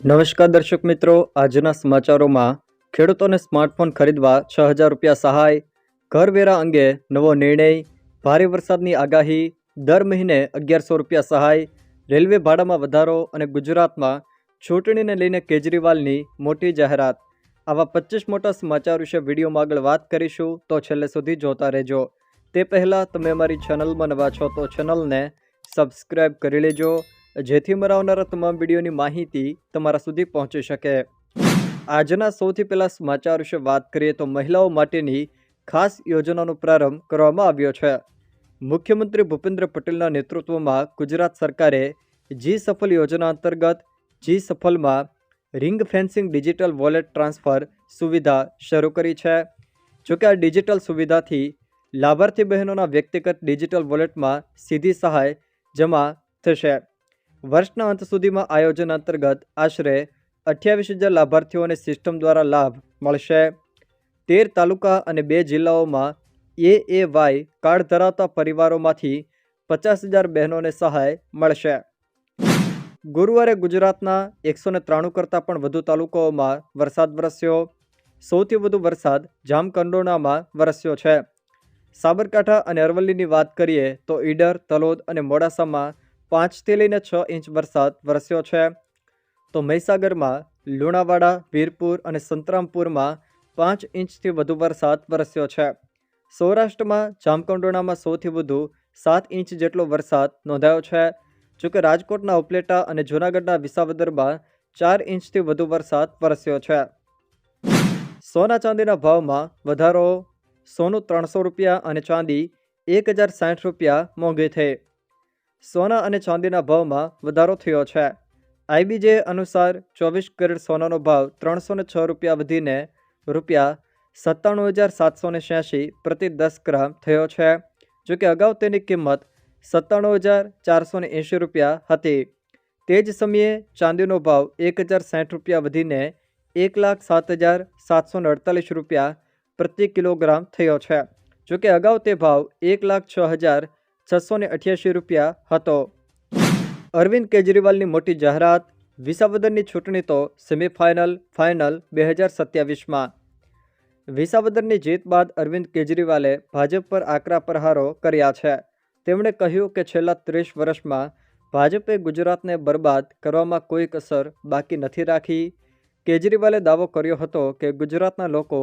નમસ્કાર દર્શક મિત્રો, આજના સમાચારોમાં ખેડૂતોને સ્માર્ટફોન ખરીદવા છ હજાર રૂપિયા સહાય કરવેરા અંગે નવો નિર્ણય, ભારે વરસાદની આગાહી, દર મહિને અગિયારસો રૂપિયા સહાય, રેલવે ભાડામાં વધારો અને ગુજરાતમાં ચૂંટણીને લઈને કેજરીવાલની મોટી જાહેરાત. આવા પચીસ મોટા સમાચાર વિશે વિડીયોમાં આગળ વાત કરીશું, તો છેલ્લે સુધી જોતા રહેજો. તે પહેલાં તમે અમારી ચેનલમાં નવા છો તો ચેનલને સબસ્ક્રાઈબ કરી લેજો. જેથી અમારા આવનારા તમામ વિડીયોની માહિતી તમારા સુધી પહોંચી શકે. આજના સૌથી પહેલા સમાચાર વિશે વાત કરીએ તો મહિલાઓ માટેની ખાસ યોજનાનો પ્રારંભ કરવામાં આવ્યો છે. મુખ્યમંત્રી ભૂપેન્દ્ર પટેલના નેતૃત્વમાં ગુજરાત સરકારે જી સફલ યોજના અંતર્ગત G સફલમાં ring fencing digital wallet transfer સુવિધા શરૂ કરી છે. જોકે આ ડિજિટલ સુવિધાથી લાભાર્થી બહેનોના વ્યક્તિગત ડિજિટલ વોલેટમાં સીધી સહાય જમા થશે. વર્ષના અંત સુધીમાં આયોજન અંતર્ગત આશરે અઠ્યાવીસ હજાર લાભાર્થીઓને સિસ્ટમ દ્વારા લાભ મળશે. તેર તાલુકા અને બે જિલ્લાઓમાં એ એ વાય કાર્ડ ધરાવતા પરિવારોમાંથી પચાસ હજાર બહેનોને સહાય મળશે. ગુરુવારે ગુજરાતના એકસો ને ત્રાણું કરતાં પણ વધુ તાલુકાઓમાં વરસાદ વરસ્યો. સૌથી વધુ વરસાદ જામકંડોરણામાં વરસ્યો છે. સાબરકાંઠા અને અરવલ્લીની વાત કરીએ તો ઈડર, તલોદ અને મોડાસામાં પાંચથી લઈને છ ઇંચ વરસાદ વરસ્યો છે. તો મહીસાગરમાં લુણાવાડા, વીરપુર અને સંતરામપુરમાં પાંચ ઇંચથી વધુ વરસાદ વરસ્યો છે. સૌરાષ્ટ્રમાં જામકંડોરણામાં સૌથી વધુ સાત ઇંચ જેટલો વરસાદ નોંધાયો છે. જોકે રાજકોટના ઉપલેટા અને જૂનાગઢના વિસાવદરમાં ચાર ઇંચથી વધુ વરસાદ વરસ્યો છે. સોના ચાંદીના ભાવમાં વધારો. સોનું ત્રણસો રૂપિયા અને ચાંદી એક હજાર સાઠ રૂપિયા મોંઘી થઈ. સોના અને ચાંદીના ભાવમાં વધારો થયો છે. આઈબીજે અનુસાર ચોવીસ કેરેટ સોનાનો ભાવ ત્રણસો છ રૂપિયા વધીને રૂપિયા સત્તાણું હજાર સાતસો ને પ્રતિ દસ ગ્રામ થયો છે. જોકે અગાઉ તેની કિંમત સત્તાણું હજાર ચારસો એંશી રૂપિયા હતી. તે જ સમયે ચાંદીનો ભાવ એક હજાર સાઠ રૂપિયા વધીને એક લાખ સાત હજાર સાતસો અડતાલીસ રૂપિયા પ્રતિ કિલોગ્રામ થયો છે. જોકે અગાઉ તે ભાવ એક લાખ છ હજાર છસો ને અઠ્યાસી રૂપિયા હતો. અરવિંદ કેજરીવાલની મોટી જાહેરાત, વિસાવદરની ચૂંટણી તો સેમિફાઇનલ, ફાઇનલ બે હજાર સત્યાવીસમાં. વિસાવદરની જીત બાદ અરવિંદ કેજરીવાલે ભાજપ પર આકરા પ્રહારો કર્યા છે. તેમણે કહ્યું કે છેલ્લા ત્રીસ વર્ષમાં ભાજપે ગુજરાતને બરબાદ કરવામાં કોઈ કસર બાકી નથી રાખી. કેજરીવાલે દાવો કર્યો હતો કે ગુજરાતના લોકો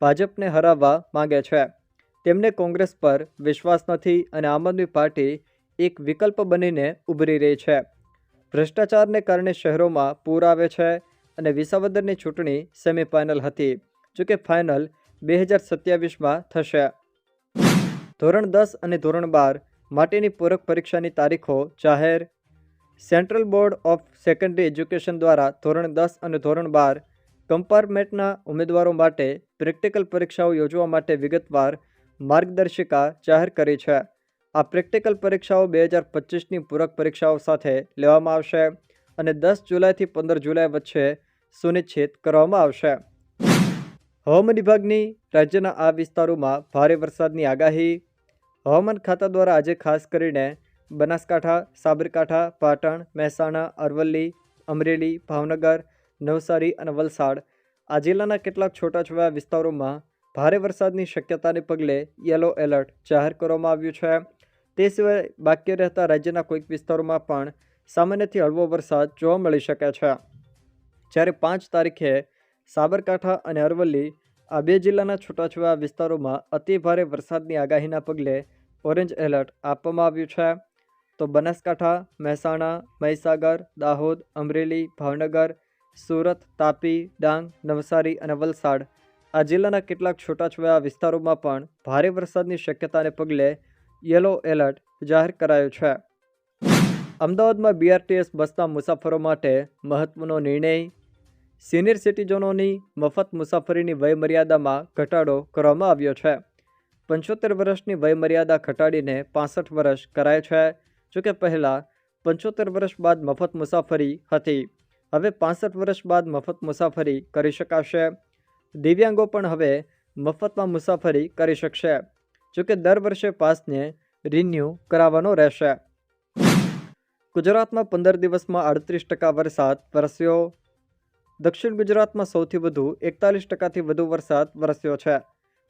ભાજપને હરાવવા માંગે છે. તેમને કોંગ્રેસ પર વિશ્વાસ નથી અને આમ આદમી પાર્ટી એક વિકલ્પ બનીને ઉભરી રહી છે. ભ્રષ્ટાચારને કારણે શહેરોમાં પૂર આવે છે અને વિસાવદરની ચૂંટણી સેમિફાઇનલ હતી જોકે ફાઇનલ બે હજાર સત્યાવીસમાં થશે. ધોરણ દસ અને ધોરણ બાર માટેની પૂરક પરીક્ષાની તારીખો જાહેર. Central board of secondary education દ્વારા ધોરણ દસ અને ધોરણ બાર કમ્પાર્ટમેન્ટના ઉમેદવારો માટે પ્રેક્ટિકલ પરીક્ષાઓ યોજવા માટે વિગતવાર માર્ગદર્શિકા જાહેર કરી છે. આ પ્રેક્ટિકલ પરીક્ષાઓ બે હજાર પચીસની પૂરક પરીક્ષાઓ સાથે લેવામાં આવશે અને દસ જુલાઈથી પંદર જુલાઈ વચ્ચે સુનિશ્ચિત કરવામાં આવશે. હવામાન વિભાગની રાજ્યના આ વિસ્તારોમાં ભારે વરસાદની આગાહી. હવામાન ખાતા દ્વારા આજે ખાસ કરીને બનાસકાંઠા, સાબરકાંઠા, પાટણ, મહેસાણા, અરવલ્લી, અમરેલી, ભાવનગર, નવસારી અને વલસાડ આ જિલ્લાના કેટલાક છૂટાછવાયા વિસ્તારોમાં ભારે વરસાદની શક્યતાને પગલે યલો એલર્ટ જાહેર કરવામાં આવ્યું છે. તે સિવાય બાકી રહેતા રાજ્યના કોઈક વિસ્તારોમાં પણ સામાન્યથી હળવો વરસાદ જોવા મળી શકે છે. જ્યારે પાંચ તારીખે સાબરકાંઠા અને અરવલ્લી આ બે જિલ્લાના છૂટાછવાયા વિસ્તારોમાં અતિભારે વરસાદની આગાહીના પગલે ઓરેન્જ એલર્ટ આપવામાં આવ્યું છે. તો બનાસકાંઠા, મહેસાણા, મહીસાગર, દાહોદ, અમરેલી, ભાવનગર, સુરત, તાપી, ડાંગ, નવસારી અને વલસાડ આ જિલ્લાના કેટલાક છૂટાછવાયા વિસ્તારોમાં પણ ભારે વરસાદની શક્યતાને પગલે યલો એલર્ટ જાહેર કરાયો છે. અમદાવાદમાં બીઆરટીએસ બસના મુસાફરો માટે મહત્વનો નિર્ણય, સિનિયર સિટીઝનોની મફત મુસાફરીની વયમર્યાદામાં ઘટાડો કરવામાં આવ્યો છે. પંચોતેર વર્ષની વયમર્યાદા ઘટાડીને પાસઠ વર્ષ કરાય છે, જોકે પહેલાં પંચોતેર વર્ષ બાદ મફત મુસાફરી હતી. હવે પાસઠ વર્ષ બાદ મફત મુસાફરી કરી શકાશે. દિવ્યાંગો પણ હવે મફતમાં મુસાફરી કરી શકશે જોકે દર વર્ષે પાસને રિન્યૂ કરાવવાનો રહેશે. ગુજરાતમાં પંદર દિવસમાં અડત્રીસ ટકા વરસાદ વરસ્યો. દક્ષિણ ગુજરાતમાં સૌથી વધુ એકતાલીસ ટકાથી વધુ વરસાદ વરસ્યો છે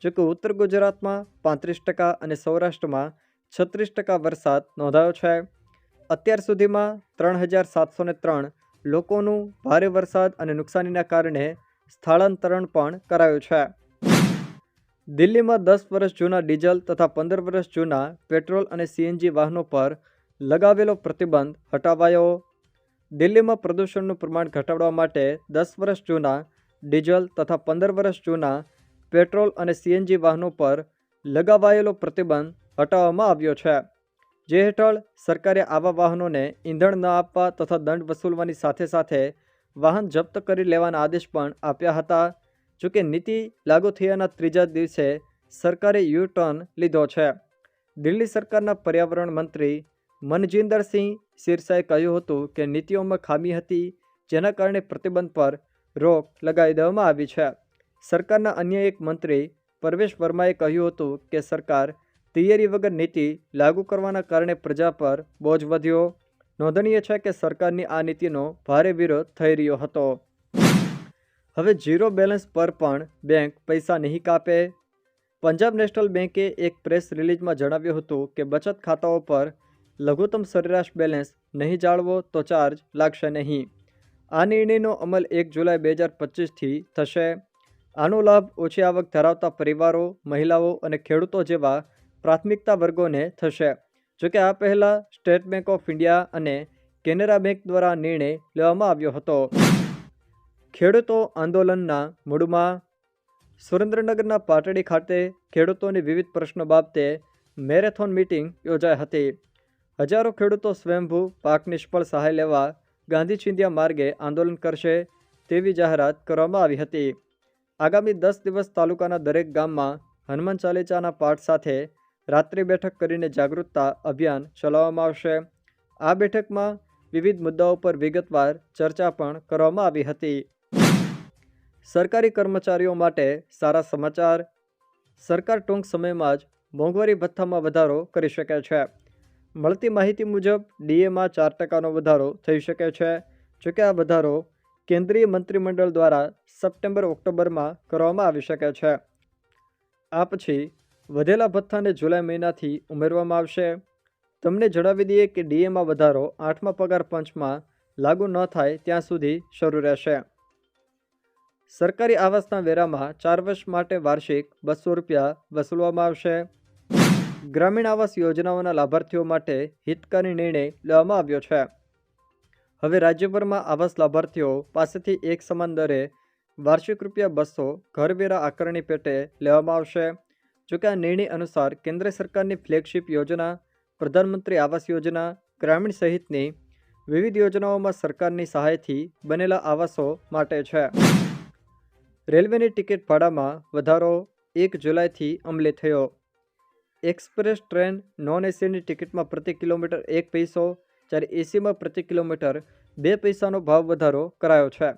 જોકે ઉત્તર ગુજરાતમાં પાંત્રીસ ટકા અને સૌરાષ્ટ્રમાં છત્રીસ ટકા વરસાદ નોંધાયો છે. અત્યાર સુધીમાં ત્રણ હજાર સાતસો ત્રણ લોકોનું ભારે વરસાદ અને નુકસાનીના કારણે સ્થળાંતરણ પણ કરાયું છે. દિલ્હીમાં દસ વર્ષ જૂના ડીઝલ તથા પંદર વર્ષ જૂના પેટ્રોલ અને સીએનજી વાહનો પર લગાવેલો પ્રતિબંધ હટાવાયો. દિલ્હીમાં પ્રદૂષણનું પ્રમાણ ઘટાડવા માટે દસ વર્ષ જૂના ડીઝલ તથા પંદર વર્ષ જૂના પેટ્રોલ અને સીએનજી વાહનો પર લગાવાયેલો પ્રતિબંધ હટાવવામાં આવ્યો છે. જે હેઠળ સરકારે આવા વાહનોને ઈંધણ ન આપવા તથા દંડ વસૂલવાની સાથે સાથે વાહન જપ્ત કરી લેવાના આદેશ પણ આપ્યા હતા. જોકે નીતિ લાગુ થયાના ત્રીજા દિવસે સરકારે યુ ટર્ન લીધો છે. દિલ્હી સરકારના પર્યાવરણ મંત્રી મનજિંદરસિંહ સિરસાએ કહ્યું હતું કે નીતિઓમાં ખામી હતી, જેના કારણે પ્રતિબંધ પર રોક લગાવી દેવામાં આવી છે. સરકારના અન્ય એક મંત્રી પરવેશ વર્માએ કહ્યું હતું કે સરકાર તૈયારી વગર નીતિ લાગુ કરવાના કારણે પ્રજા પર બોજ વધ્યો. નોંધનીય છે કે સરકારની આ નીતિનો ભારે વિરોધ થઈ રહ્યો હતો. હવે ઝીરો બેલેન્સ પર પણ બેંક પૈસા નહીં કાપે. પંજાબ નેશનલ બેંકે એક પ્રેસ રિલીઝમાં જણાવ્યું હતું કે બચત ખાતાઓ પર લઘુત્તમ સરેરાશ બેલેન્સ નહીં જાળવો તો ચાર્જ લાગશે નહીં. આ નિર્ણયનો અમલ એક જુલાઈ બે હજાર પચીસથી થશે. આનો લાભ ઓછી આવક ધરાવતા પરિવારો, મહિલાઓ અને ખેડૂતો જેવા પ્રાથમિકતા વર્ગોને થશે. જોકે આ પહેલાં સ્ટેટ બેંક ઓફ ઇન્ડિયા અને કેનેરા બેંક દ્વારા નિર્ણય લેવામાં આવ્યો હતો. ખેડૂતો આંદોલનના મૂડમાં સુરેન્દ્રનગરના પાટડી ખાતે ખેડૂતોની વિવિધ પ્રશ્નો બાબતે મેરેથોન મીટિંગ યોજાઈ હતી. હજારો ખેડૂતો સ્વયંભૂ પાક નિષ્ફળ સહાય લેવા ગાંધી ચિંધ્યા માર્ગે આંદોલન કરશે તેવી જાહેરાત કરવામાં આવી હતી. આગામી દસ દિવસ તાલુકાના દરેક ગામમાં હનુમાન ચાલીસાના પાઠ સાથે રાત્રિ બેઠક કરીને જાગૃતતા અભિયાન ચલાવવામાં આવશે. આ બેઠકમાં વિવિધ મુદ્દાઓ પર વિગતવાર ચર્ચા પણ કરવામાં આવી હતી. સરકારી કર્મચારીઓ માટે સારા સમાચાર. સરકાર ટૂંક સમયમાં જ મોંઘવારી ભથ્થામાં વધારો કરી શકે છે. મળતી માહિતી મુજબ, ડીએમાં ચાર ટકાનો વધારો થઈ શકે છે જોકે આ વધારો કેન્દ્રીય મંત્રીમંડળ દ્વારા સપ્ટેમ્બર ઓક્ટોબરમાં કરવામાં આવી શકે છે. આ પછી વધેલા ભથ્થાને જુલાઈ મહિનાથી ઉમેરવામાં આવશે. તમને જણાવી દઈએ કે ડીએમાં વધારો આઠમા પગાર પંચમાં લાગુ ન થાય ત્યાં સુધી શરૂ રહેશે. સરકારી આવાસના વેરામાં ચાર વર્ષ માટે વાર્ષિક બસો રૂપિયા વસૂલવામાં આવશે. ગ્રામીણ આવાસ યોજનાઓના લાભાર્થીઓ માટે હિતકારી નિર્ણય લેવામાં આવ્યો છે. હવે રાજ્યભરમાં આવાસ લાભાર્થીઓ પાસેથી એક સમાન દરે વાર્ષિક રૂપિયા બસો ઘરવેરા આકારણી પેટે લેવામાં આવશે. જોકે આ નિર્ણય અનુસાર કેન્દ્ર સરકારની ફ્લેગશિપ યોજના, પ્રધાનમંત્રી આવાસ યોજના, ગ્રામીણ સહિતની વિવિધ યોજનાઓમાં સરકારની સહાયથી બનેલા આવાસો માટે છે. રેલવેની ટિકિટ ભાડામાં વધારો એક જુલાઈથી અમલી થયો. એક્સપ્રેસ ટ્રેન નોન એસીની ટિકિટમાં પ્રતિ કિલોમીટર એક પૈસો, જ્યારે એસીમાં પ્રતિ કિલોમીટર બે પૈસાનો ભાવ વધારો કરાયો છે.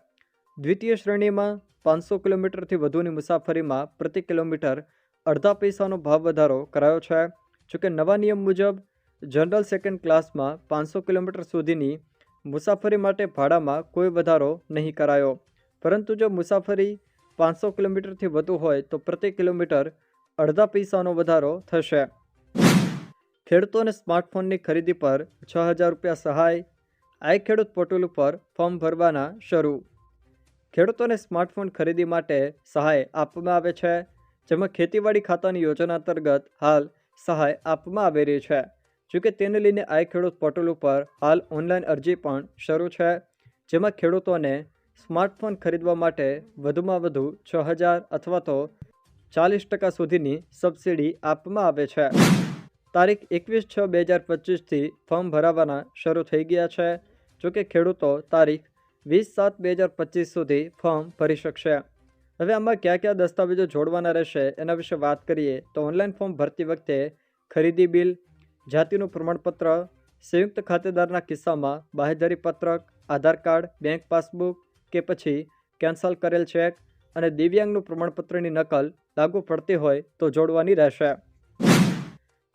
દ્વિતીય શ્રેણીમાં પાંચસો કિલોમીટરથી વધુની મુસાફરીમાં પ્રતિ કિલોમીટર અડધા પૈસાનો ભાવ વધારો કરાયો છે. જોકે નવા નિયમ મુજબ, જનરલ સેકન્ડ ક્લાસમાં પાંચસો કિલોમીટર સુધીની મુસાફરી માટે ભાડામાં કોઈ વધારો નહીં કરાયો. પરંતુ જો મુસાફરી પાંચસો કિલોમીટરથી વધુ હોય, તો પ્રતિ કિલોમીટર અડધા પૈસાનો વધારો થશે. ખેડૂતોને સ્માર્ટફોનની ખરીદી પર છ હજાર રૂપિયા સહાય, આઈ ખેડૂત પોર્ટલ ઉપર ફોર્મ ભરવાના શરૂ. ખેડૂતોને સ્માર્ટફોન ખરીદી માટે સહાય આપવામાં આવે છે. જેમાં ખેતીવાડી ખાતાની યોજના અંતર્ગત હાલ સહાય આપવામાં આવી રહી છે. જોકે તેને લઈને આ ખેડૂત પોર્ટલ ઉપર હાલ ઓનલાઈન અરજી પણ શરૂ છે. જેમાં ખેડૂતોને સ્માર્ટફોન ખરીદવા માટે વધુમાં વધુ છ હજાર અથવા તો ચાલીસ ટકા સુધીની સબસિડી આપવામાં આવે છે. તારીખ એકવીસ છ બે હજાર પચીસથી ફોર્મ ભરાવાના શરૂ થઈ ગયા છે. જોકે ખેડૂતો તારીખ વીસ સાત બે હજાર પચીસ સુધી ફોર્મ ભરી શકશે. હવે આમાં કયા કયા દસ્તાવેજો જોડવાના રહેશે એના વિશે વાત કરીએ તો ઓનલાઈન ફોર્મ ભરતી વખતે ખરીદી બિલ, જાતિનું પ્રમાણપત્ર, સંયુક્ત ખાતેદારના કિસ્સામાં બાહેધરી પત્રક, આધાર કાર્ડ, બેંક પાસબુક કે પછી કેન્સલ કરેલ ચેક અને દિવ્યાંગનું પ્રમાણપત્રની નકલ લાગુ પડતી હોય તો જોડવાની રહેશે.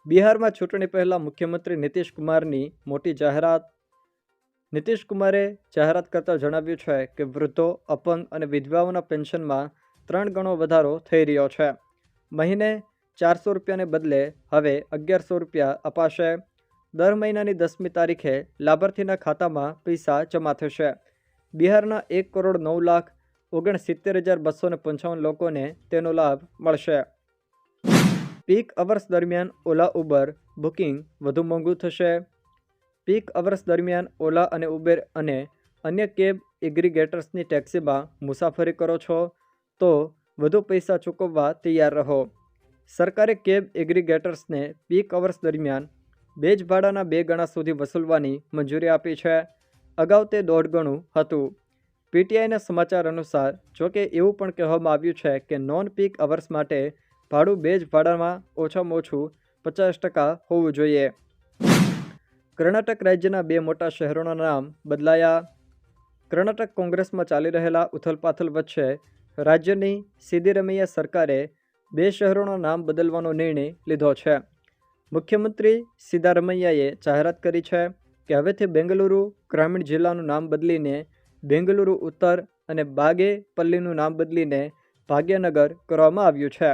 બિહારમાં ચૂંટણી પહેલાં મુખ્યમંત્રી નીતિશ કુમારની મોટી જાહેરાત નીતિશ કુમારે જાહેરાત કરતાં જણાવ્યું છે કે વૃદ્ધો, અપંગ અને વિધવાઓના પેન્શનમાં ત્રણ ગણો વધારો થઈ રહ્યો છે. મહિને ચારસો રૂપિયાને બદલે હવે અગિયારસો રૂપિયા અપાશે. દર મહિનાની દસમી તારીખે લાભાર્થીના ખાતામાં પૈસા જમા થશે. બિહારના એક કરોડ નવ લાખ ઓગણસિત્તેર હજાર બસો ને પંચાવન લોકોને તેનો લાભ મળશે. પીક અવર્સ દરમિયાન ઓલા ઉબર બુકિંગ વધુ મોંઘું થશે. પીક અવર્સ દરમિયાન ઓલા અને ઉબેર અને અન્ય કેબ એગ્રીગેટર્સની ટેક્સીમાં મુસાફરી કરો છો, તો વધુ પૈસા ચૂકવવા તૈયાર રહો. સરકારે કેબ એગ્રીગેટર્સને પીક અવર્સ દરમિયાન બે જ ભાડાના બે ગણા સુધી વસૂલવાની મંજૂરી આપી છે. અગાઉ તે દોઢ ગણું હતું. પીટીઆઈના સમાચાર અનુસાર, જોકે એવું પણ કહેવામાં આવ્યું છે કે નોન પીક અવર્સ માટે ભાડું બે જ ભાડામાં ઓછામાં ઓછું પચાસ ટકા હોવું જોઈએ. કર્ણાટક રાજ્યના બે મોટા શહેરોના નામ બદલાયા. કર્ણાટક કોંગ્રેસમાં ચાલી રહેલા ઉથલપાથલ વચ્ચે રાજ્યની સિદ્ધિરમૈયા સરકારે બે શહેરોના નામ બદલવાનો નિર્ણય લીધો છે. મુખ્યમંત્રી સિદ્ધારમૈયાએ જાહેરાત કરી છે કે હવેથી બેંગલુરુ ગ્રામીણ જિલ્લાનું નામ બદલીને બેંગલુરુ ઉત્તર અને બાગે પલ્લીનું નામ બદલીને ભાગ્યનગર કરવામાં આવ્યું છે.